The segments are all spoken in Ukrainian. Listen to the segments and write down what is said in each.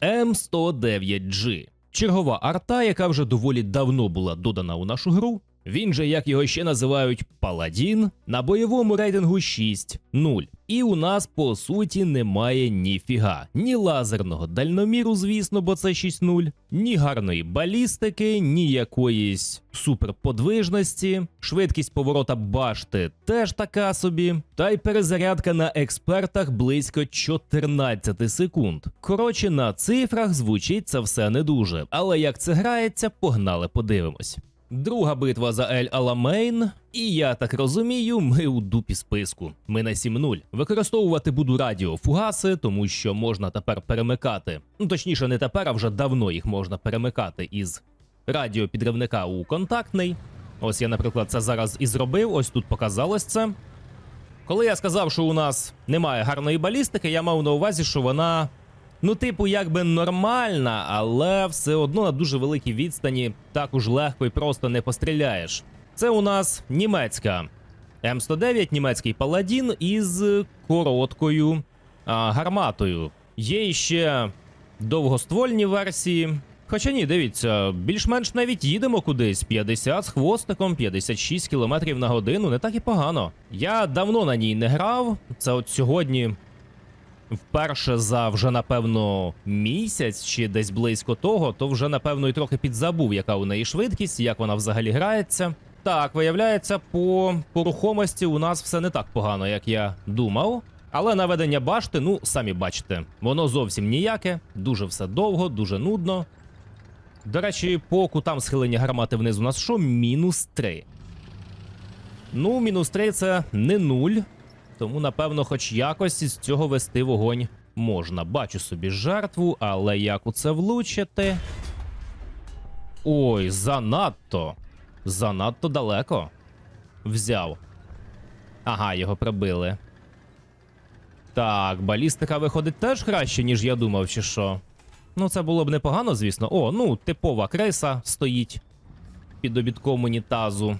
М109G. Чергова арта, яка вже доволі давно була додана у нашу гру. Він же, як його ще називають, Паладін, на бойовому рейтингу 6-0. І у нас по суті немає ніфіга. Ні лазерного дальноміру, звісно, бо це 6-0, ні гарної балістики, ні якоїсь суперподвижності. Швидкість поворота башти теж така собі. Та й перезарядка на експертах близько 14 секунд. Коротше, на цифрах звучить це все не дуже. Але як це грається, погнали, подивимось. Друга битва за Ель Аламейн, і я так розумію, ми у дупі списку. Ми на 7-0. Використовувати буду радіофугаси, тому що можна тепер перемикати. Ну точніше, не тепер, а вже давно їх можна перемикати із радіопідривника у контактний. Ось я, наприклад, це зараз і зробив. Ось тут показалось це. Коли я сказав, що у нас немає гарної балістики, я мав на увазі, що вона Ну, типу, якби нормальна, але все одно на дуже великій відстані так уж легко і просто не постріляєш. Це у нас німецька М109, німецький паладін із короткою а, гарматою. Є ще довгоствольні версії. Хоча ні, дивіться, більш-менш навіть їдемо кудись. 50 з хвостиком, 56 км на годину, не так і погано. Я давно на ній не грав. Це от сьогодні вперше за вже напевно місяць чи десь близько того, то вже напевно і трохи підзабув, яка у неї швидкість, як вона взагалі грається. Так, виявляється, по, по рухомості у нас все не так погано, як я думав. Але наведення башти, ну самі бачите, воно зовсім ніяке, дуже все довго, дуже нудно. До речі, по кутам схилення гармати вниз у нас що? Мінус 3. Ну, мінус 3 це не нуль. Тому, напевно, хоч якось із цього вести вогонь можна. Бачу собі жертву, але як у це влучити? Ой, занадто. Занадто далеко. Взяв. Ага, його прибили. Так, балістика виходить теж краще, ніж я думав, чи що. Ну, це було б непогано, звісно. О, ну, типова криса стоїть під обідком унітазу.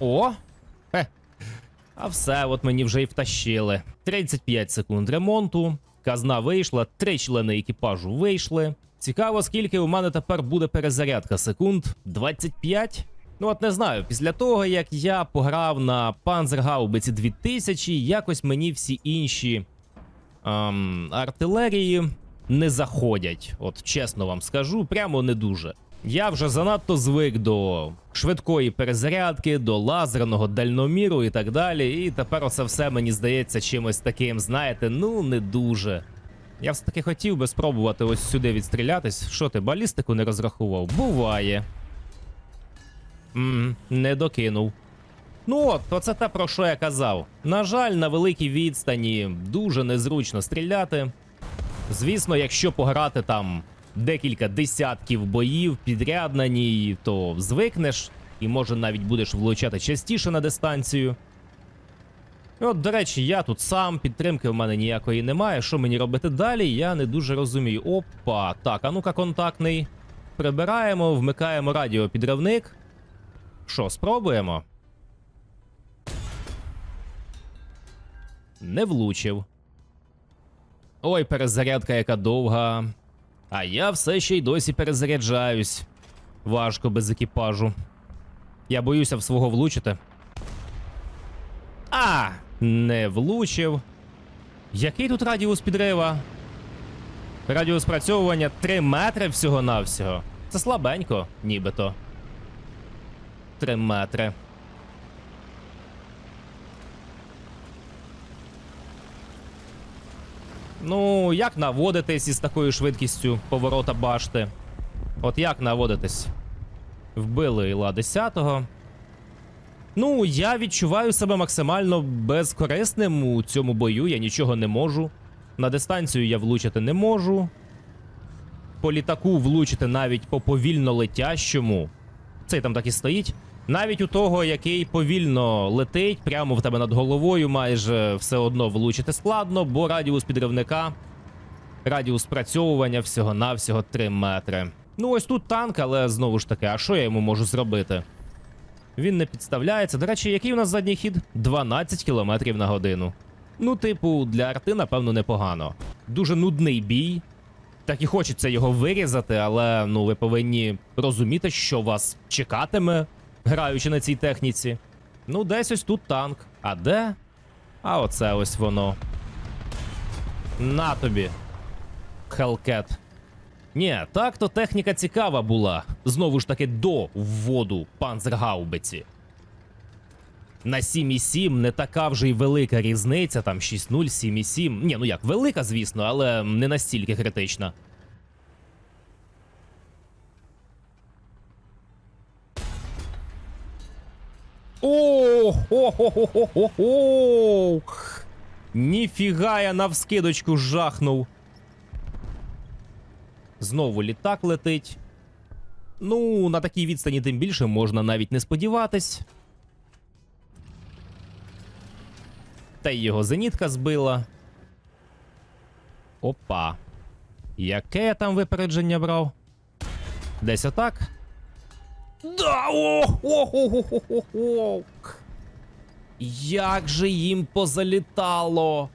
О! Хе, а все, от мені вже й втащили. 35 секунд ремонту. Казна вийшла, три члени екіпажу вийшли. Цікаво, скільки у мене тепер буде перезарядка секунд? 25? Ну от не знаю, після того як я пограв на Panzerгаубиці 2000, якось мені всі інші ем, артилерії не заходять. От чесно вам скажу, прямо не дуже. Я вже занадто звик до швидкої перезарядки, до лазерного дальноміру і так далі. І тепер це все мені здається чимось таким, знаєте, ну не дуже. Я все таки хотів би спробувати ось сюди відстрілятись. Що ти, балістику не розрахував? Буває. Мм, не докинув. Ну от, то це те, про що я казав. На жаль, на великій відстані дуже незручно стріляти. Звісно, якщо пограти там декілька десятків боїв підряд на ній, то звикнеш і може навіть будеш влучати частіше на дистанцію. От, до речі, я тут сам, підтримки в мене ніякої немає. Що мені робити далі? Я не дуже розумію. Опа, так, а ну-ка, контактний. Прибираємо, вмикаємо радіопідривник. Що, спробуємо? Не влучив. Ой, перезарядка яка довга. А я все ще й досі перезаряджаюсь. Важко без екіпажу. Я боюся в свого влучити. А! Не влучив. Який тут радіус підрива? Радіус спрацьовування 3 метри всього-навсього. Це слабенько, нібито. 3 метри. Ну, як наводитись із такою швидкістю поворота башти? От як наводитись? Вбили Іла 10-го. Ну, я відчуваю себе максимально безкорисним у цьому бою. Я нічого не можу. На дистанцію я влучити не можу. По літаку влучити навіть по повільно летящому. Цей там так і стоїть. Навіть у того, який повільно летить, прямо в тебе над головою, майже все одно влучити складно, бо радіус підривника, радіус спрацьовування всього-навсього 3 метри. Ну, ось тут танк, але знову ж таки, а що я йому можу зробити? Він не підставляється. До речі, який у нас задній хід? 12 км на годину. Ну, типу, для арти, напевно, непогано. Дуже нудний бій. Так і хочеться його вирізати, але ну ви повинні розуміти, що вас чекатиме, граючи на цій техніці. Ну, десь ось тут танк. А де? А оце ось воно. На тобі. Хелкет. Ні, так то техніка цікава була. Знову ж таки, до вводу панцергаубиці. На 7,7 не така вже й велика різниця, там 6.0, 7,7. Ні, ну як, велика, звісно, але не настільки критична. О, хо хо хо хо хо Ніфіга я навскидочку жахнув. Знову літак летить. Ну, на такій відстані тим більше можна навіть не сподіватись. Та й його зенітка збила. Опа. Яке я там випередження брав? Десь отак. Да! О, о, о, о, о, о. Як же їм позалітало.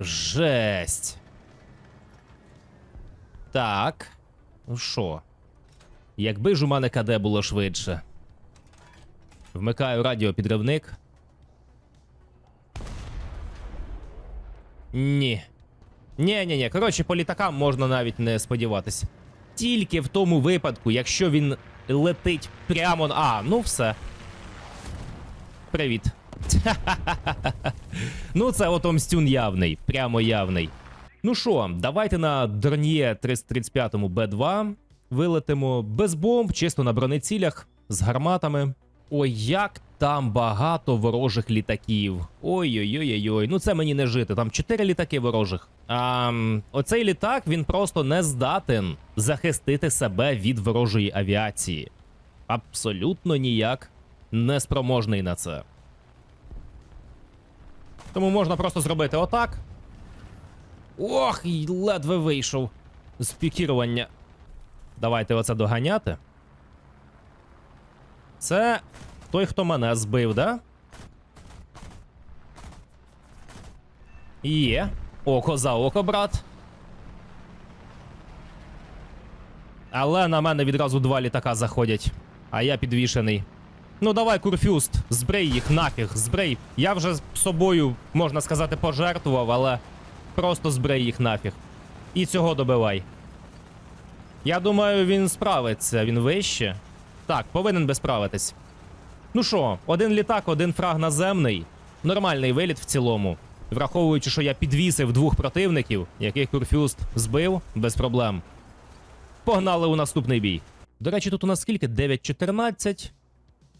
Жесть. Так. Ну що? Якби ж у мене КД було швидше. Вмикаю радіопідривник. Ні. Ні, ні, ні. Коротше, по літакам можна навіть не сподіватись. Тільки в тому випадку, якщо він летить прямо. на- А, ну все. Привіт. ну, це от Омстюн явний, прямо явний. Ну що, давайте на Дрон'є 335 Б2 вилетимо без бомб, чисто на бронецілях, з гарматами. Ой, як там багато ворожих літаків. Ой-ой-ой-ой. Ну це мені не жити. Там 4 літаки ворожих. А оцей літак він просто не здатен захистити себе від ворожої авіації. Абсолютно ніяк не спроможний на це. Тому можна просто зробити отак. Ох, і ледве вийшов з пікірування. Давайте оце доганяти. Це той, хто мене збив, да? Є. Око за око, брат. Але на мене відразу два літака заходять, а я підвішений. Ну давай, Курфюст, збрей їх нафіг, збрей. Я вже з собою, можна сказати, пожертвував, але просто збрей їх нафіг. І цього добивай. Я думаю, він справиться, він вище. Так, повинен би справитись. Ну що, один літак, один фраг наземний. Нормальний виліт в цілому. Враховуючи, що я підвісив двох противників, яких Курфюст збив без проблем. Погнали у наступний бій. До речі, тут у нас скільки? 9.14.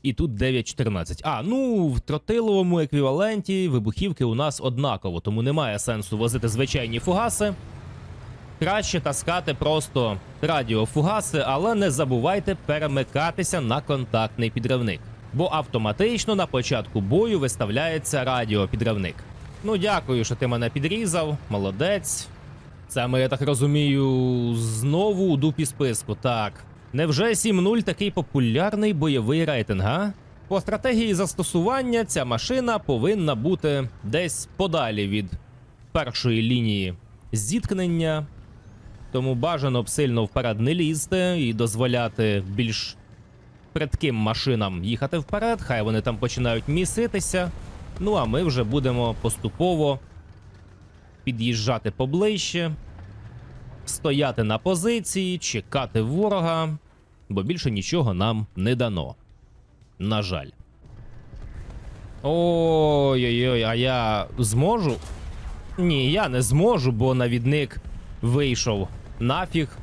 І тут 9.14. А, ну в тротиловому еквіваленті вибухівки у нас однаково, тому немає сенсу возити звичайні фугаси. Краще таскати просто радіофугаси, але не забувайте перемикатися на контактний підривник, бо автоматично на початку бою виставляється радіопідривник. Ну, дякую, що ти мене підрізав. Молодець. Це ми, я так розумію, знову у дупі списку. Так. Невже 7.0 такий популярний бойовий рейтинг, а? По стратегії застосування ця машина повинна бути десь подалі від першої лінії зіткнення. Тому бажано б сильно вперед не лізти і дозволяти більш придким машинам їхати вперед. Хай вони там починають міситися. Ну а ми вже будемо поступово під'їжджати поближче, стояти на позиції, чекати ворога, бо більше нічого нам не дано. На жаль. Ой-ой-ой, а я зможу? Ні, я не зможу, бо навідник вийшов нафіг.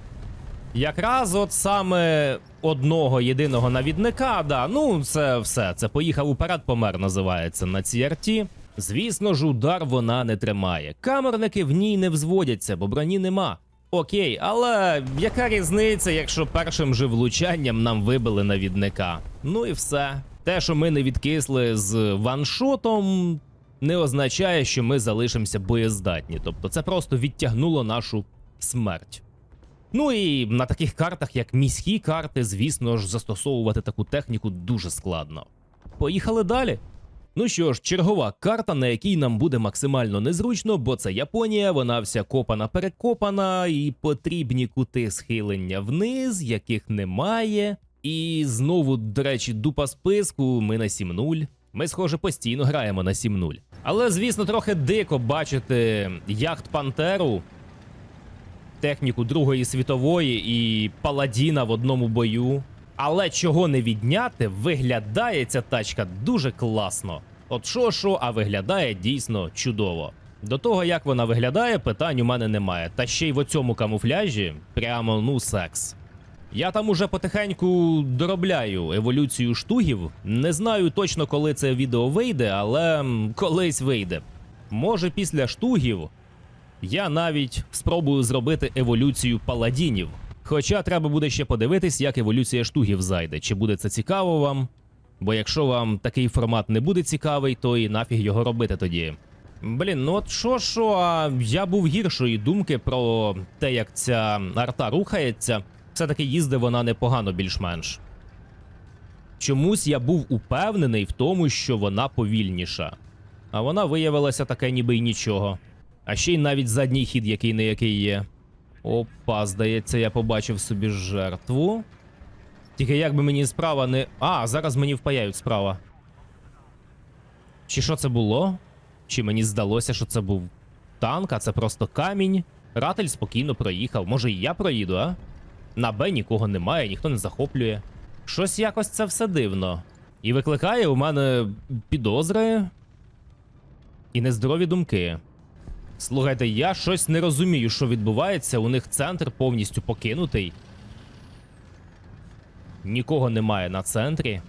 Якраз от саме одного єдиного навідника, да, ну це все. Це поїхав уперед, помер, називається на CRT. Звісно ж, удар вона не тримає. Камерники в ній не взводяться, бо броні нема. Окей, але яка різниця, якщо першим же влучанням нам вибили навідника? Ну і все. Те, що ми не відкисли з ваншотом, не означає, що ми залишимося боєздатні. Тобто це просто відтягнуло нашу смерть. Ну і на таких картах, як міські карти, звісно ж, застосовувати таку техніку дуже складно. Поїхали далі. Ну що ж, чергова карта, на якій нам буде максимально незручно, бо це Японія, вона вся копана перекопана, і потрібні кути схилення вниз, яких немає. І знову, до речі, дупа списку, ми на 7-0. Ми, схоже, постійно граємо на 7-0. Але, звісно, трохи дико бачити яхт Пантеру, техніку Другої світової і Паладіна в одному бою. Але чого не відняти, виглядає ця тачка дуже класно. От що що, а виглядає дійсно чудово. До того, як вона виглядає, питань у мене немає. Та ще й в оцьому камуфляжі прямо ну секс. Я там уже потихеньку доробляю еволюцію штугів. Не знаю точно, коли це відео вийде, але колись вийде. Може, після штугів я навіть спробую зробити еволюцію паладінів. Хоча треба буде ще подивитись, як еволюція штугів зайде. Чи буде це цікаво вам? Бо якщо вам такий формат не буде цікавий, то і нафіг його робити тоді. Блін, ну от що, що, а я був гіршої думки про те, як ця арта рухається. Все-таки їздить вона непогано більш-менш. Чомусь я був упевнений в тому, що вона повільніша. А вона виявилася таке ніби й нічого. А ще й навіть задній хід, який не який є. Опа, здається, я побачив собі жертву. Тільки як би мені справа не. А, зараз мені впаяють справа. Чи що це було? Чи мені здалося, що це був танк, а це просто камінь. Ратель спокійно проїхав. Може, і я проїду, а? На Б нікого немає, ніхто не захоплює. Щось якось це все дивно. І викликає у мене підозри і нездорові думки. Слухайте, я щось не розумію, що відбувається. У них центр повністю покинутий. Нікого немає на центрі.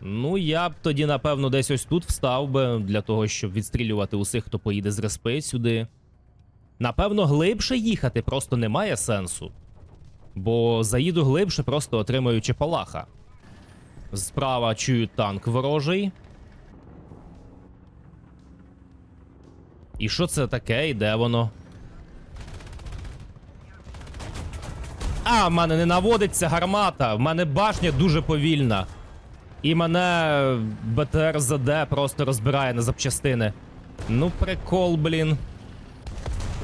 Ну, я б тоді, напевно, десь ось тут встав би для того, щоб відстрілювати усіх, хто поїде з респи сюди. Напевно, глибше їхати просто немає сенсу. Бо заїду глибше, просто отримаю чепалаха. Справа чую танк ворожий. І що це таке? І де воно? А, в мене не наводиться гармата. В мене башня дуже повільна. І мене БТР-ЗД просто розбирає на запчастини. Ну, прикол, блін.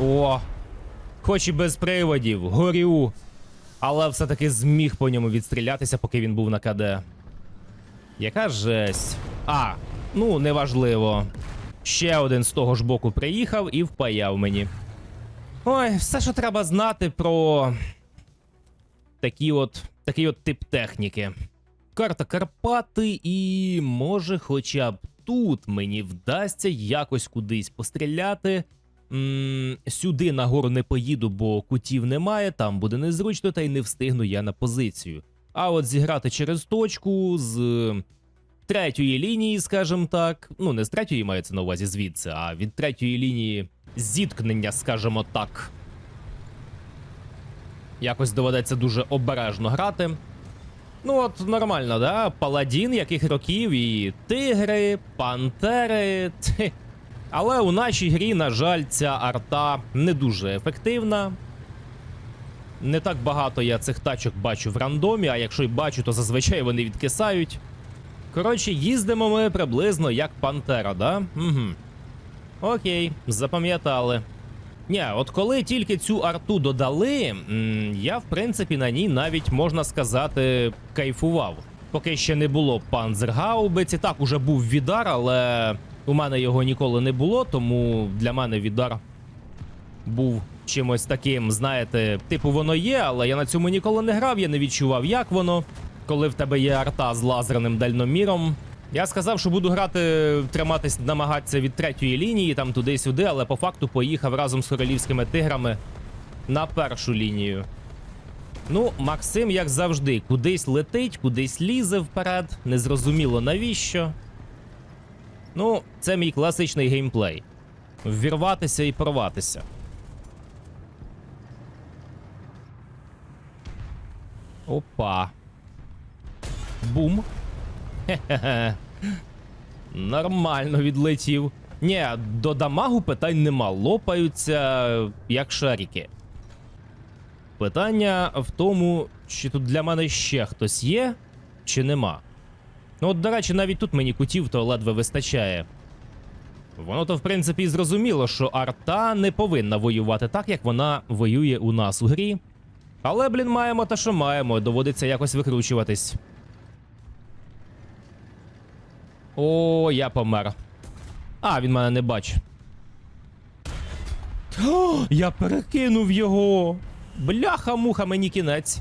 О. Хоч і без приводів, горю. Але все-таки зміг по ньому відстрілятися, поки він був на КД. Яка жесть. А, ну, неважливо. Ще один з того ж боку приїхав і впаяв мені. Ой, все, що треба знати про такі от, такий от тип техніки. Карта Карпати, і може, хоча б тут мені вдасться якось кудись постріляти. м сюди нагору не поїду, бо кутів немає, там буде незручно, та й не встигну я на позицію. А от зіграти через точку з третьої лінії, скажімо так. Ну, не з третьої мається на увазі звідси, а від третьої лінії зіткнення, скажімо так. Якось доведеться дуже обережно грати. Ну, от нормально, да? Паладін яких років і тигри, пантери. Тьхе. Але у нашій грі, на жаль, ця арта не дуже ефективна. Не так багато я цих тачок бачу в рандомі, а якщо й бачу, то зазвичай вони відкисають. Коротше, їздимо ми приблизно як пантера, да? Угу. Окей, запам'ятали. Ні, от коли тільки цю арту додали, я в принципі на ній навіть можна сказати кайфував. Поки ще не було панзергаубиці. Так, уже був відар, але у мене його ніколи не було, тому для мене відар був чимось таким, знаєте, типу воно є, але я на цьому ніколи не грав, я не відчував, як воно, коли в тебе є арта з лазерним дальноміром. Я сказав, що буду грати, триматись, намагатися від третьої лінії, там туди-сюди, але по факту поїхав разом з королівськими тиграми на першу лінію. Ну, Максим, як завжди, кудись летить, кудись лізе вперед, незрозуміло навіщо. Ну, це мій класичний геймплей. Ввірватися і порватися. Опа. Бум. Хе-хе-хе. Нормально відлетів. Ні, до дамагу питань нема. Лопаються як шарики. Питання в тому, чи тут для мене ще хтось є, чи нема. Ну от, до речі, навіть тут мені кутів то ледве вистачає. Воно то, в принципі, зрозуміло, що арта не повинна воювати так, як вона воює у нас у грі. Але, блін, маємо те, що маємо, доводиться якось викручуватись. О, я помер. А, він мене не бачить. О, я перекинув його. Бляха-муха, мені кінець.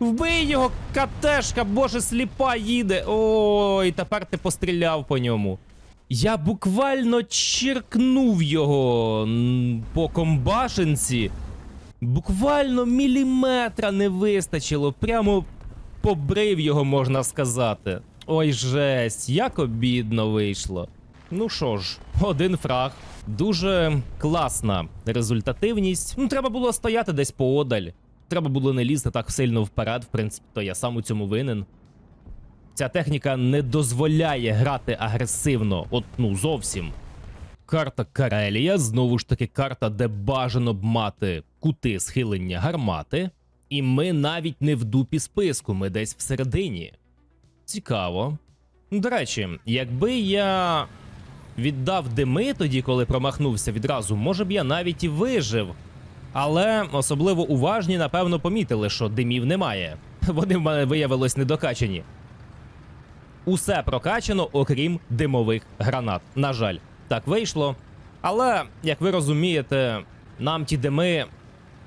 Вбий його, катешка, боже, сліпа їде. Ой, тепер ти постріляв по ньому. Я буквально черкнув його по комбашенці. Буквально міліметра не вистачило. Прямо побрив його, можна сказати. Ой, жесть, як обідно вийшло. Ну що ж, один фраг. Дуже класна результативність. Ну, треба було стояти десь поодаль. Треба було не лізти так сильно вперед, в принципі, то я сам у цьому винен. Ця техніка не дозволяє грати агресивно, от ну зовсім. Карта Карелія, знову ж таки, карта, де бажано б мати кути схилення гармати. І ми навіть не в дупі списку, ми десь всередині. Цікаво. До речі, якби я віддав дими тоді, коли промахнувся відразу, може б я навіть і вижив. Але особливо уважні, напевно, помітили, що димів немає. Вони в мене виявилось недокачані. Усе прокачано, окрім димових гранат. На жаль, так вийшло. Але, як ви розумієте, нам ті дими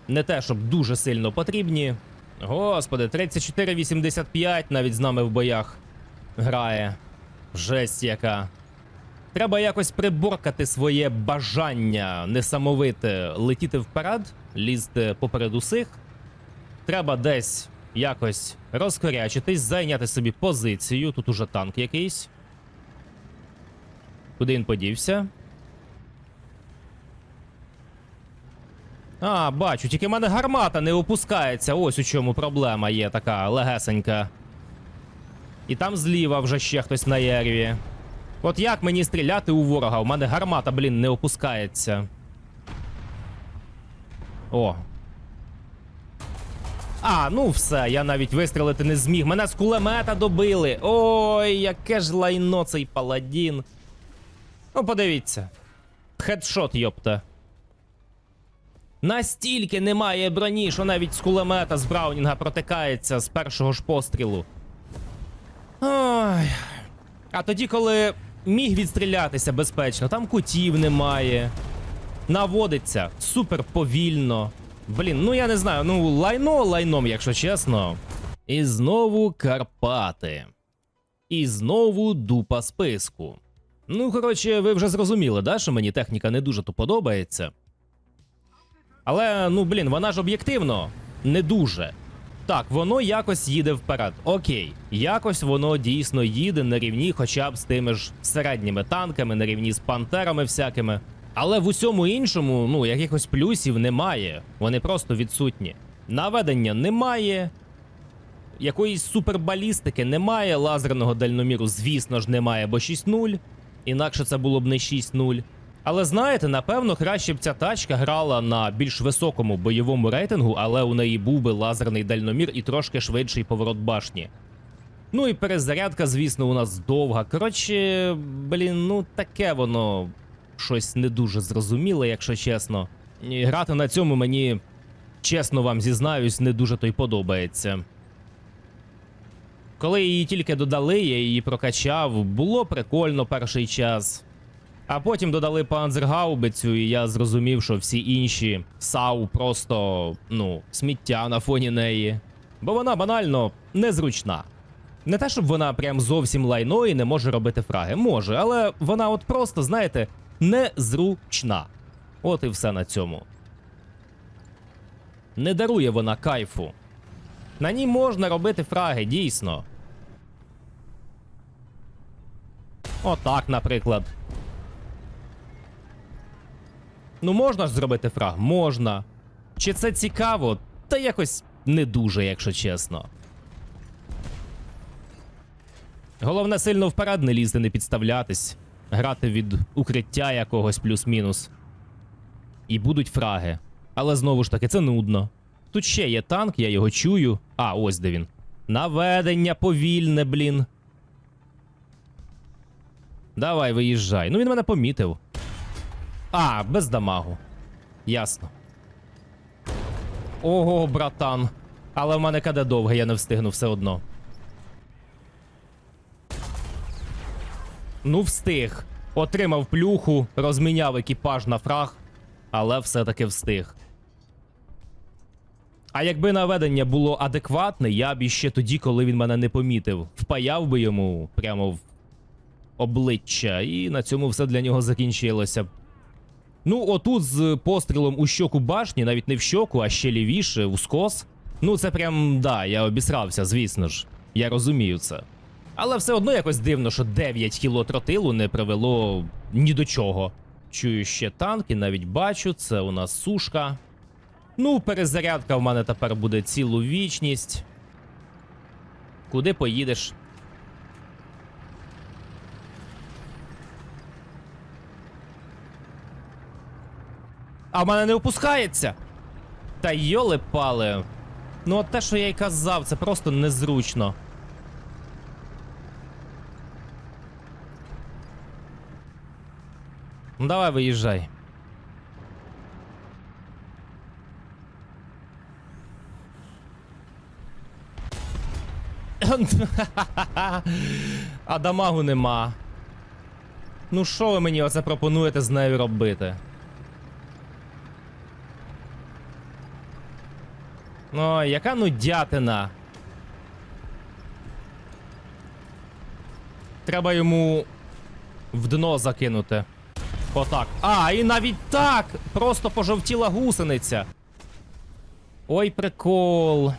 не те, щоб дуже сильно потрібні. Господи, 34-85 навіть з нами в боях грає. Жесть яка. Треба якось приборкати своє бажання несамовите летіти вперед, лізти поперед усіх. Треба десь якось розкорячитись, зайняти собі позицію. Тут уже танк якийсь. Куди він подівся? А, бачу, тільки в мене гармата не опускається. Ось у чому проблема є така легесенька. І там зліва вже ще хтось на єрві. От як мені стріляти у ворога? У мене гармата, блін, не опускається. О. А, ну все, я навіть вистрілити не зміг. Мене з кулемета добили. Ой, яке ж лайно цей паладін. Ну, подивіться. Хедшот, йопта. Настільки немає броні, що навіть з кулемета з Браунінга протикається з першого ж пострілу. Ой. А тоді, коли міг відстрілятися безпечно, там кутів немає. Наводиться супер повільно. Блін, ну я не знаю, ну лайно лайном, якщо чесно. І знову Карпати. І знову дупа списку. Ну, коротше, ви вже зрозуміли, да, що мені техніка не дуже то подобається. Але, ну блін, вона ж об'єктивно не дуже. Так, воно якось їде вперед. Окей, якось воно дійсно їде на рівні, хоча б з тими ж середніми танками, на рівні з пантерами всякими. Але в усьому іншому, ну, якихось плюсів немає. Вони просто відсутні. Наведення немає. Якоїсь супербалістики немає. Лазерного дальноміру, звісно ж, немає, бо 6-0. Інакше це було б не 6-0. Але знаєте, напевно, краще б ця тачка грала на більш високому бойовому рейтингу, але у неї був би лазерний дальномір і трошки швидший поворот башні. Ну і перезарядка, звісно, у нас довга. Коротше, блін, ну таке воно щось не дуже зрозуміле, якщо чесно. І грати на цьому мені, чесно вам зізнаюсь, не дуже то й подобається. Коли її тільки додали, я її прокачав, було прикольно перший час. А потім додали панцергаубицю, і я зрозумів, що всі інші САУ просто, ну, сміття на фоні неї. Бо вона банально незручна. Не те, щоб вона прям зовсім лайно і не може робити фраги. Може, але вона от просто, знаєте, незручна. От і все на цьому. Не дарує вона кайфу. На ній можна робити фраги, дійсно. Отак, наприклад. Ну, можна ж зробити фраг? Можна. Чи це цікаво? Та якось не дуже, якщо чесно. Головне сильно вперед не лізти, не підставлятись, грати від укриття якогось плюс-мінус. І будуть фраги. Але знову ж таки, це нудно. Тут ще є танк, я його чую. А, ось де він. Наведення повільне, блін. Давай, виїжджай. Ну він мене помітив. А, без дамагу. Ясно. Ого, братан. Але в мене КД довге, я не встигну все одно. Ну, встиг. Отримав плюху, розміняв екіпаж на фраг, але все-таки встиг. А якби наведення було адекватне, я б іще тоді, коли він мене не помітив, впаяв би йому прямо в обличчя, і на цьому все для нього закінчилося. Ну, отут з пострілом у щоку башні, навіть не в щоку, а ще лівіше, у скос. Ну, це прям да, я обісрався, звісно ж. Я розумію це. Але все одно якось дивно, що 9 кіло тротилу не привело ні до чого. Чую ще танки, навіть бачу, це у нас сушка. Ну, перезарядка в мене тепер буде цілу вічність. Куди поїдеш? А в мене не опускається. Та йоли пали. Ну, от те, що я й казав, це просто незручно. Ну давай виїжджай. А дамагу нема. Ну що ви мені оце пропонуєте з нею робити? Ну, яка нудятина. Треба йому в дно закинути. Отак. А, і навіть так! Просто пожовтіла гусениця. Ой, прикол.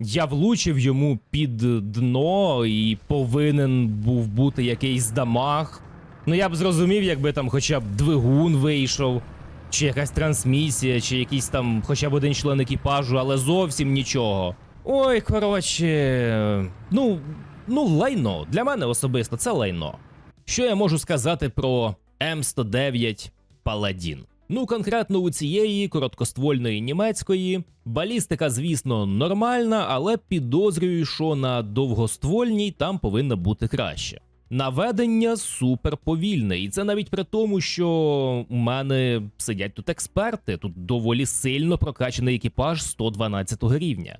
Я влучив йому під дно і повинен був бути якийсь дамаг. Ну я б зрозумів, якби там хоча б двигун вийшов, чи якась трансмісія, чи якийсь там хоча б один член екіпажу, але зовсім нічого. Ой, коротше. Ну, ну, лайно. Для мене особисто це лайно. Що я можу сказати про М109 Паладін? Ну, конкретно у цієї короткоствольної німецької балістика, звісно, нормальна, але підозрюю, що на довгоствольній там повинно бути краще. Наведення супер повільне, і це навіть при тому, що у мене сидять тут експерти, тут доволі сильно прокачаний екіпаж 112 рівня.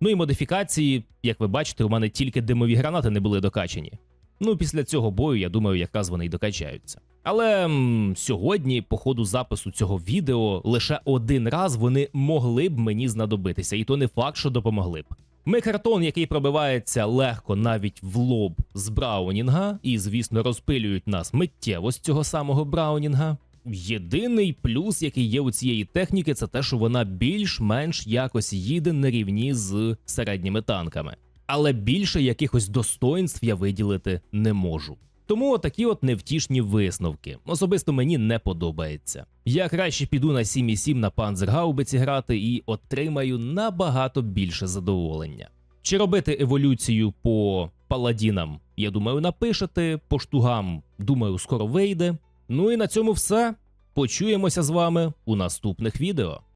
Ну і модифікації, як ви бачите, у мене тільки димові гранати не були докачані. Ну, після цього бою, я думаю, якраз вони й докачаються. Але м, сьогодні, по ходу запису цього відео, лише один раз вони могли б мені знадобитися, і то не факт, що допомогли б. Мекартон, який пробивається легко навіть в лоб з Браунінга, і, звісно, розпилюють нас миттєво з цього самого Браунінга. Єдиний плюс, який є у цієї техніки, це те, що вона більш-менш якось їде на рівні з середніми танками. Але більше якихось достоинств я виділити не можу. Тому такі от невтішні висновки. Особисто мені не подобається. Я краще піду на 7,7 на панцергаубиці грати і отримаю набагато більше задоволення. Чи робити еволюцію по паладінам, я думаю, напишете, по штугам, думаю, скоро вийде. Ну і на цьому все. Почуємося з вами у наступних відео.